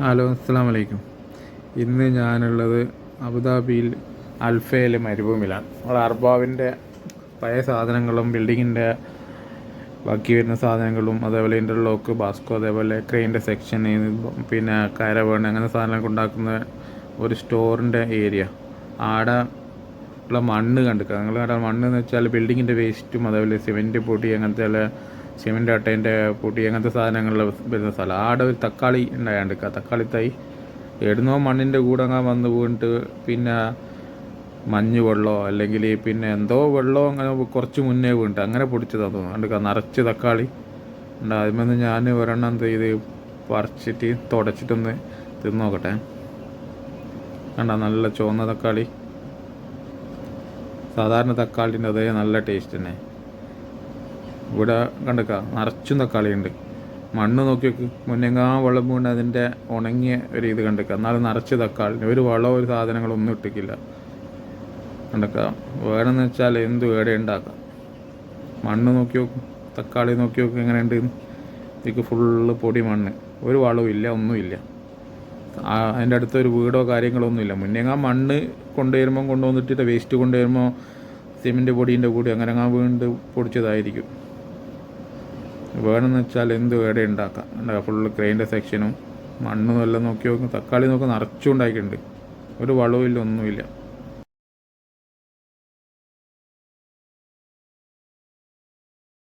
Hello അസ്സാം വലൈക്കും ഇന്ന് ഞാനുള്ളത് അബുദാബിയിൽ അൽഫയിലെ മരുഭൂമിയിലാണ്. നമ്മുടെ അർബാവിന്റെ പഴയ സാധനങ്ങളും ബിൽഡിങ്ങിന്റെ ബാക്കി വരുന്ന സാധനങ്ങളും അതേപോലെ ഇന്റർലോക്ക് ബാസ്കോ അതേപോലെ ക്രെയിന്റെ സെക്ഷൻ പിന്നെ കരവേണ് അങ്ങനെ സാധനങ്ങളൊക്കെ ഉണ്ടാക്കുന്ന ഒരു സ്റ്റോറിന്റെ ഏരിയ ആടെ ഉള്ള മണ്ണ് കണ്ടിക്കുക നിങ്ങൾ ആടെ മണ്ണ് എന്ന് വെച്ചാൽ ബിൽഡിങ്ങിന്റെ വേസ്റ്റും അതേപോലെ സിമെന്റ് പൊടി അങ്ങനത്തെ ഉള്ള സിമെന്റ് അട്ടേന്റെ പൊടി അങ്ങനത്തെ സാധനങ്ങൾ വരുന്ന സ്ഥലം. ആടെ ഒരു തക്കാളി ഉണ്ടായാണ്ട് തക്കാളി തൈ എവിടുന്നോ മണ്ണിന്റെ കൂടെ അങ്ങ് വന്ന് വീണിട്ട് പിന്നെ മഞ്ഞ് വെള്ളമോ അല്ലെങ്കിൽ പിന്നെ എന്തോ വെള്ളമോ അങ്ങനെ കുറച്ച് മുന്നേ വീണിട്ട് അങ്ങനെ പൊടിച്ചതാണ് തോന്നുന്നു. കണ്ടിക്കുക നിറച്ച് തക്കാളി ഉണ്ട്. അതിൽ ഞാൻ ഒരെണ്ണം ചെയ്ത് പറിച്ചിട്ട് തുടച്ചിട്ടൊന്ന് തിന്ന് നോക്കട്ടെ. കണ്ട നല്ല ചുവന്ന തക്കാളി. സാധാരണ തക്കാളിന്റെ അതേ നല്ല ടേസ്റ്റ് തന്നെ. ഇവിടെ കണ്ടക്ക നിറച്ചും തക്കാളിയുണ്ട് മണ്ണ് നോക്കി നോക്ക് മുന്നെങ്ങാ വെള്ളം വീണ് അതിന്റെ ഉണങ്ങിയ ഒരു ഇത് കണ്ടക്ക. എന്നാലും നിറച്ച് തക്കാളി ഒരു വളമോ ഒരു സാധനങ്ങളൊന്നും ഇട്ടിക്കില്ല കണ്ടക്ക വേണമെന്ന് വെച്ചാൽ എന്ത് വേടെ ഉണ്ടാക്കാം. മണ്ണ് നോക്കി നോക്കും തക്കാളി നോക്കി നോക്ക് എങ്ങനെയുണ്ട്? ഇതിക്ക് ഫുള്ള് പൊടി മണ്ണ്. ഒരു വളവും ഇല്ല ഒന്നുമില്ല അതിന്റെ അതിന്റെ അടുത്തൊരു വീടോ കാര്യങ്ങളോ ഒന്നുമില്ല മുന്നേങ്ങാ മണ്ണ് കൊണ്ടുവരുമ്പോൾ കൊണ്ടുവന്നിട്ട് വേസ്റ്റ് കൊണ്ടുവരുമ്പോൾ സിമെന്റ് പൊടീന്റെ കൂടി അങ്ങനെ വീണ്ട് പൊടിച്ചതായിരിക്കും. വേണമെന്ന് വെച്ചാൽ എന്ത് വേടെ ഉണ്ടാക്കാം. ഉണ്ടാക്കാം ഫുള്ള് ക്രെയിന്റെ സെക്ഷനും മണ്ണും എല്ലാം നോക്കി നോക്കും തക്കാളി നോക്കി നിറച്ചുണ്ടാക്കിയിട്ടുണ്ട് ഒരു വളവും ഇല്ല ഒന്നുമില്ല.